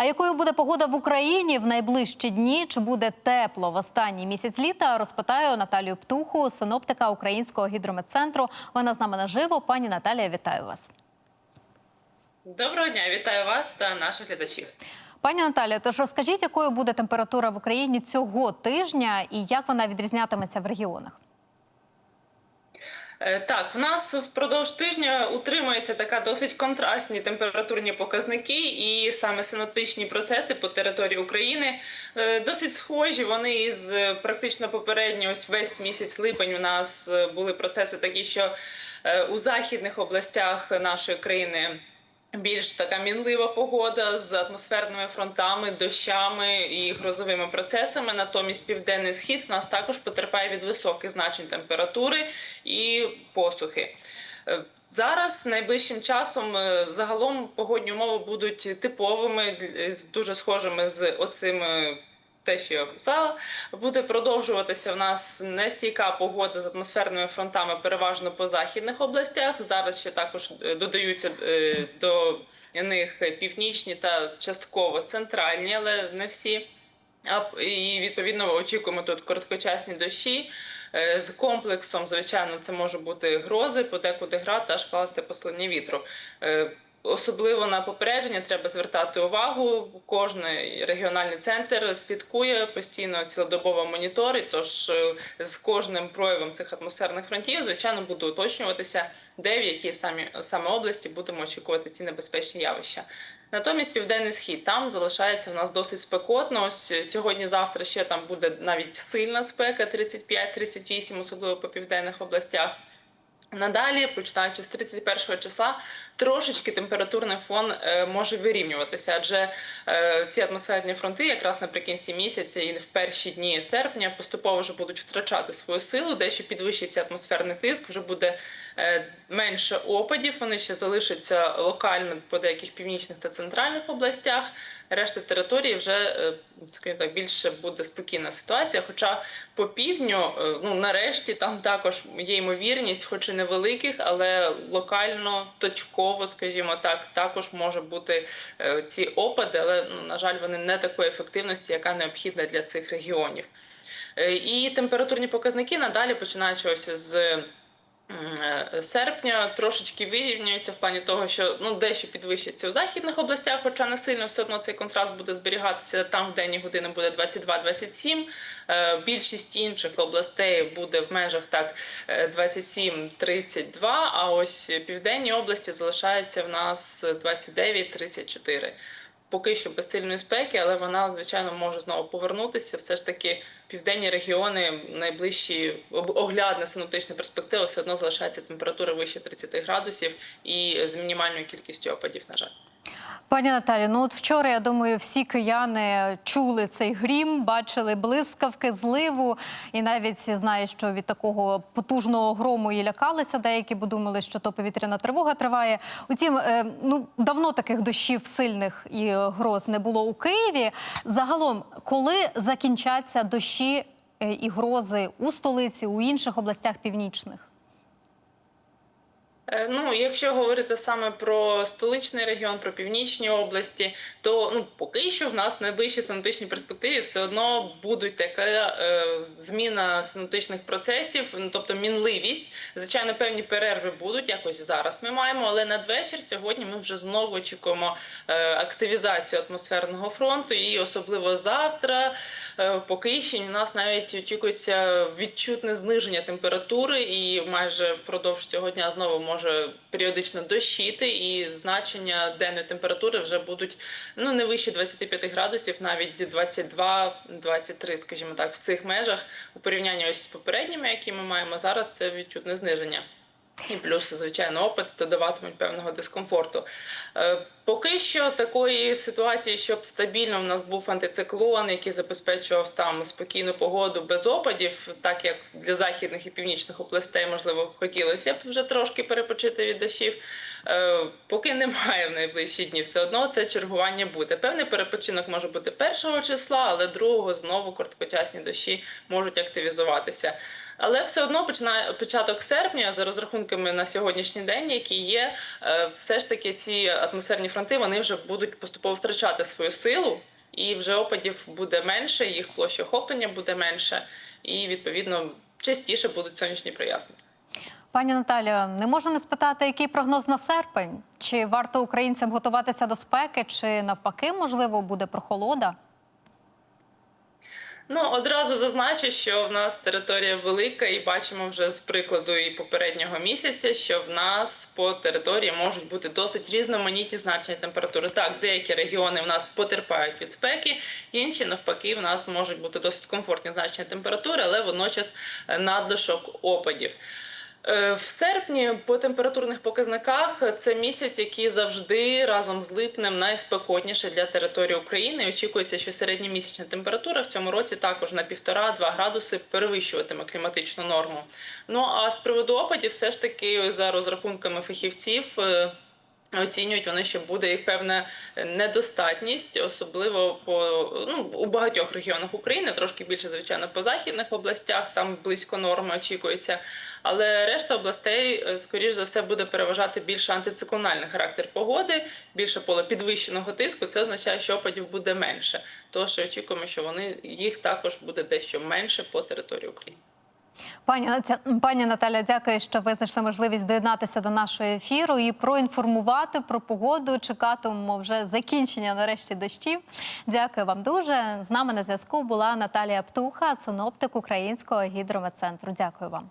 А якою буде погода в Україні в найближчі дні? Чи буде тепло в останній місяць літа? Розпитаю Наталію Птуху, синоптика Українського гідрометцентру. Вона з нами наживо. Пані Наталія, вітаю вас. Доброго дня, вітаю вас та наших глядачів. Пані Наталія, тож розкажіть, якою буде температура в Україні цього тижня і як вона відрізнятиметься в регіонах? Е, Так, в нас впродовж тижня утримується така досить контрастні температурні показники, і саме синоптичні процеси по території України е, досить схожі. Вони із е, практично попередньо ось весь місяць липень. У нас були процеси такі, що у західних областях нашої країни. Більш така мінлива погода з атмосферними фронтами, дощами і грозовими процесами. Натомість південний схід в нас також потерпає від високих значень температури і посухи. Е, Зараз найближчим часом е, загалом погодні умови будуть типовими, е, дуже схожими з оцими. Те, що я описала, буде продовжуватися в нас нестійка погода з атмосферними фронтами, переважно по західних областях. Зараз ще також е, додаються е, до них північні та частково центральні, але не всі. І відповідно очікуємо тут короткочасні дощі. Е, З комплексом, звичайно, це може бути грози, подекуди град та шквалисте послання вітру. Е, Особливо на попередження треба звертати увагу. Кожний регіональний центр слідкує постійно цілодобово моніторить. Тож е, з кожним проявом цих атмосферних фронтів, звичайно, буде уточнюватися, де в якій самі саме області будемо очікувати ці небезпечні явища. Натомість південний схід там залишається в нас досить спекотно. Ось сьогодні-завтра ще там буде навіть сильна спека 35-38, особливо по південних областях. Надалі, починаючи з 31 числа, трошечки температурний фон е, може вирівнюватися, адже е, ці атмосферні фронти якраз наприкінці місяця і в перші дні серпня поступово вже будуть втрачати свою силу, дещо підвищиться атмосферний тиск, вже буде е, менше опадів. Вони ще залишаться локально по деяких північних та центральних областях. Решта території вже е, скажімо так більше буде спокійна ситуація. Хоча по півдню, е, ну нарешті, там також є ймовірність, хоч і невеликих, але локально, точково, скажімо так, також може бути е, ці опади, але ну, на жаль, вони не такої ефективності, яка необхідна для цих регіонів. І температурні показники надалі починаючи ось з серпня трошечки вирівнюються в плані того, що ну дещо підвищиться у західних областях, хоча не сильно все одно цей контраст буде зберігатися. Там в денні години буде 22-27. Е, Більшість інших областей буде в межах так е, 27-32, А ось південні області залишаються в нас 29-34. Поки що без сильної спеки, але вона звичайно може знову повернутися. Все ж таки, південні регіони, найближчі оглядна синоптична перспектива, все одно залишається температура вище 30 градусів і з мінімальною кількістю опадів, на жаль. Пані Наталі, ну от вчора я думаю, всі кияни чули цей грім, бачили блискавки, зливу, і навіть знаю, що від такого потужного грому і лякалися деякі, бо думали, що то повітряна тривога триває. Утім, е, ну давно таких дощів сильних і гроз не було у Києві. Загалом, коли закінчаться дощі е, і грози у столиці, у інших областях північних? Е, Ну, якщо говорити саме про столичний регіон, про північні області, то ну поки що в нас в найближчій синоптичній перспективі все одно будуть така е, зміна синоптичних процесів, ну тобто мінливість. Звичайно, певні перерви будуть якось зараз. Ми маємо, але надвечір сьогодні ми вже знову очікуємо е, активізацію атмосферного фронту, і особливо завтра е, по Київщині у нас навіть очікується відчутне зниження температури, і майже впродовж цього дня знову може періодично дощити, і значення денної температури вже будуть ну не вище 25 градусів, навіть 22-23, скажімо так, в цих межах у порівнянні ось з попередніми, які ми маємо зараз, це відчутне зниження. І плюс, звичайно, опит додаватимуть певного дискомфорту. Е, Поки що такої ситуації, щоб стабільно в нас був антициклон, який забезпечував там спокійну погоду без опадів, так як для західних і північних областей, можливо, хотілося б вже трошки перепочити від дощів. Е, Поки немає в найближчі дні, все одно це чергування буде. Певний перепочинок може бути першого числа, але другого знову короткочасні дощі можуть активізуватися. Але все одно починає початок серпня за розрахунками розрахунками на сьогоднішній день, які є, е, все ж таки ці атмосферні фронти вони вже будуть поступово втрачати свою силу, і вже опадів буде менше, їх площа охоплення буде менше, і відповідно частіше будуть сонячні прояснення. Пані Наталію, не можу не спитати, який прогноз на серпень? Чи варто українцям готуватися до спеки, чи навпаки, можливо, буде прохолода? Ну одразу зазначу, що в нас територія велика, і бачимо вже з прикладу і попереднього місяця, що в нас по території можуть бути досить різноманітні значення температури. Так, деякі регіони в нас потерпають від спеки, інші навпаки, в нас можуть бути досить комфортні значення температури, але водночас е, надлишок опадів. Е, В серпні по температурних показниках це місяць, який завжди разом з липнем найспекотніше для території України. Очікується, що середньомісячна температура в цьому році також на 1,5-2 градуси перевищуватиме кліматичну норму. Ну а з приводу опадів, все ж таки, за розрахунками фахівців. Оцінюють вони, що буде і певна недостатність, особливо по ну у багатьох регіонах України, трошки більше, звичайно, по західних областях, там близько норми очікується. Але решта областей, е, скоріш за все, буде переважати більше антициклональний характер погоди, більше поле підвищеного тиску. Це означає, що опадів буде менше. Тож очікуємо, що вони їх також буде дещо менше по території України. Пані пані Наталя, дякую, що ви знайшли можливість доєднатися до нашого ефіру і проінформувати про погоду. Чекатимемо вже закінчення нарешті дощів. Дякую вам дуже. З нами на зв'язку була Наталія Птуха, синоптик Українського гідрометцентру. Дякую вам.